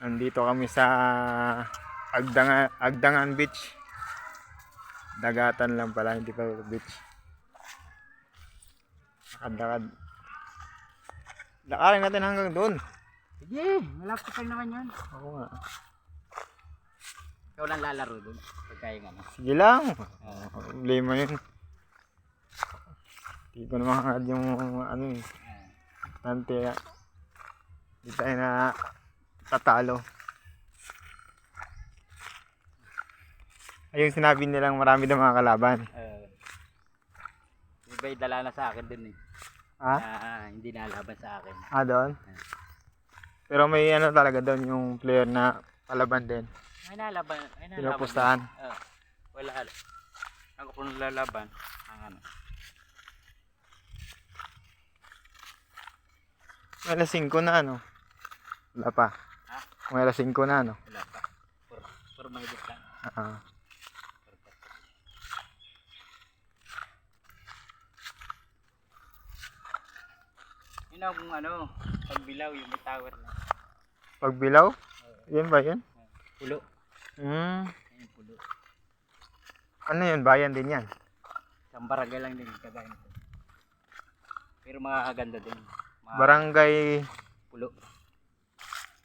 Andito kami sa Agdangan, Agdangan Beach. Dagatan lang pala, hindi pa beach. Lakad-lakad. Lakarin natin hanggang doon. Sige, malapit lang naman yan. Oo nga. Ikaw lang lalaro dun. Pagka yung ano. Sige lang. Oo. Problema yun. Hindi ko naman yung ano eh. Tante, hindi tayo na tatalo. Ayun sinabi nilang marami daw mga kalaban. Uh, iba'y dala na sa akin dun eh. Ha? Ah, hindi nalaban sa akin. Ah, doon? Pero may ano talaga doon yung player na palaban din. May nalaban. May nalaban. Pinupustahan. Uh, wala. Ako kung lalaban. Ang ano. Alas 5 na ano? Wala pa. May alas 5 na ano? Wala pa. For, for my lang. Ah. Yun ang ano, pagbilaw yung may tower na. Pagbilaw? Yan ba yun? Pulo. Hmm. Ayun, pulo. Ano yun? Bayan din yan. Isang barangay lang din kagaya nito. Pero makakaganda din. Mga Barangay, pulo.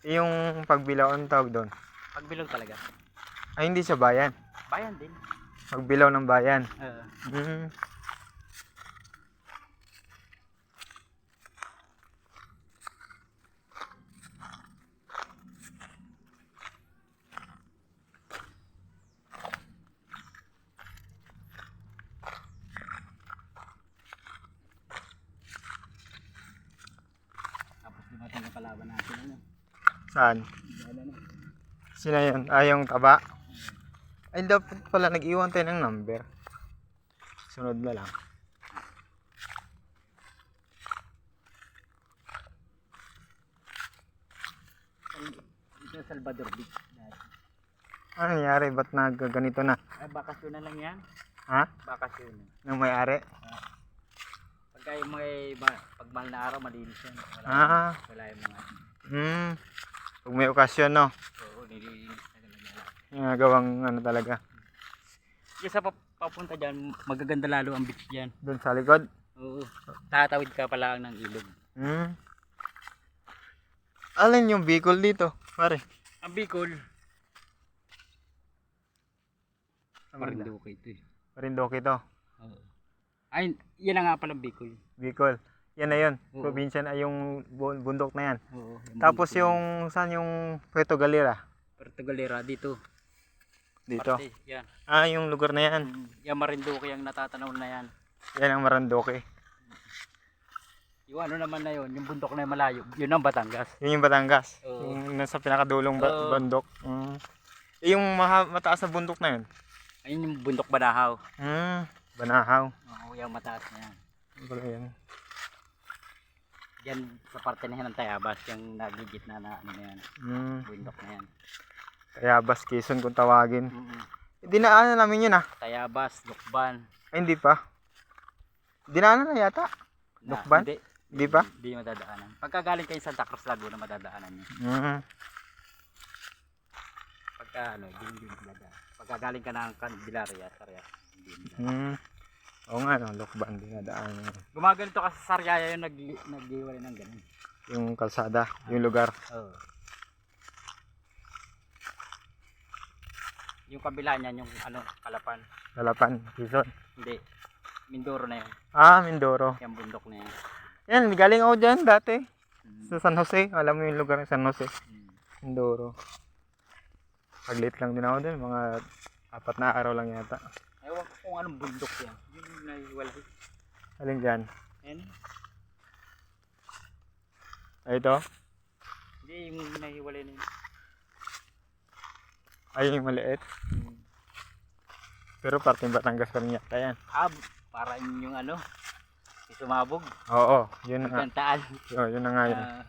Yung pagbilaw, ang tawag doon? Pagbilaw talaga. Ay, hindi sa bayan. Bayan din. Pagbilaw ng bayan. Oo. Hmm. tapos dumating yung kalaban natin. Ano? Saan? Sino yun? Ah, yung taba? Ay, dapat pala nag-iwan tayo ng number. Sunod na lang. Ito sa Salvador Beach. Ano nangyari? Ba't nagganito na? Ay, bakasyon na lang yan. Ha? Bakasyon. Nang may-ari? Pagka yung may ba- pagmahal na araw, malinis yan. Wala, Ah. wala yung mga Hmm. Pag may okasyon, no? oo, nililinis na talaga. Yung nagawang ano talaga. Yung sa pap- papunta dyan, magaganda lalo ang beach dyan. Doon sa likod. Oo. Tatawid ka pala ng ilog. Hmm. Alin yung Bicol dito? Pare. Ang Bicol. Marinduque ito eh. Marinduque to. Oo. Ay, yan na nga pala Bicol. Bicol. Yan na yun. Oo. Probinsya na yung bu- bundok na yan. Oo. Tapos yung, saan yung Puerto Galera? Puerto Galera dito. Dito. Parte, yan. Ah, yung lugar na yan. Mm, Yung Marinduque ang natatanaw na yan. Yan ang Marinduque. Yung ano naman na yun, yung bundok na yung malayo, yun ang Batangas. Yun yung Batangas. Oo. Yung nasa pinakadulong ba- Oo. bundok. Mm. Eh, yung maha- mataas na bundok na yun. Ayun yung bundok Banahaw. Hmm. Banahaw. Oo, yung mataas na yan. Pala yan? Yan sa parte na yan ng Tayabas, yung nagigit na na ano na yan, Hmm. bundok na yan. Kaya Bas Quezon kung tawagin. Mm-mm. Dinaanan namin yun ah. Tayabas, Lukban. Ay, hindi pa. Dinaanan na yata. Na, Lukban? Hindi. Hindi pa? Hindi madadaanan. Pagka galing kayo Santa Cruz Laguna, madadaanan nyo. Hmm. Pagka ano, hindi hindi madadaanan. Pagka galing ka ng Candelaria, Sarya, hindi mo. Hmm. Oo nga, no, Lokban dinadaanan. yun. Gumaganito kasi sa Sariaya yung nag nagiwalay ng ganun. Yung kalsada, yung lugar. Oo. Yung kabila niyan, yung ano, Kalapan. Lalapan, Quezon. Hindi. Mindoro na yun. Ah, Mindoro. Yung bundok na yan. Yan, galing ako dyan dati. Mm. Sa San Jose. Alam mo yung lugar ng San Jose. Mm. Mindoro. Paglit lang din ako dun. Mga apat na araw lang yata. Ewan ko kung anong bundok yan. Yung nahiwalay. Alin dyan? Ayan. Ay, ito. Hindi, yung nahiwalay na yun. Ay, yung maliit. Mm. Pero parting Batangas pa rin yata yan. Ah, para yun yung ano, sumabog. Oo, yun na nga. Oh, yun na nga yun. Ah.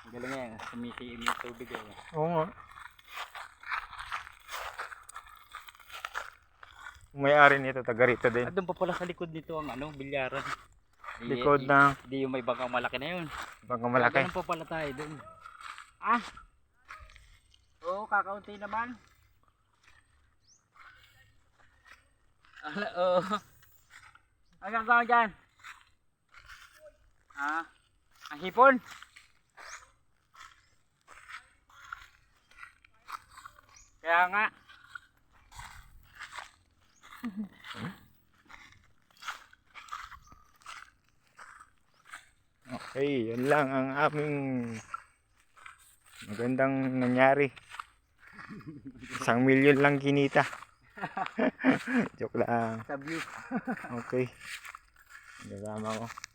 Ang galing yan, sumisiim yung tubig eh. Oo nga. May-ari nito, taga rito din. At doon pa pala sa likod nito ang ano, bilyaran. Likod di- ng Di yung may bagang malaki na yun. baka malaki. Ganun po pala tayo dun. Ah! Oo, kakaunti naman. Ala, oo. Hanggang saan dyan? Ah, ang hipon. Kaya nga. Okay, yun lang ang aming magandang nangyari. Isang milyon lang kinita. Joke lang. Okay. Nagama ko.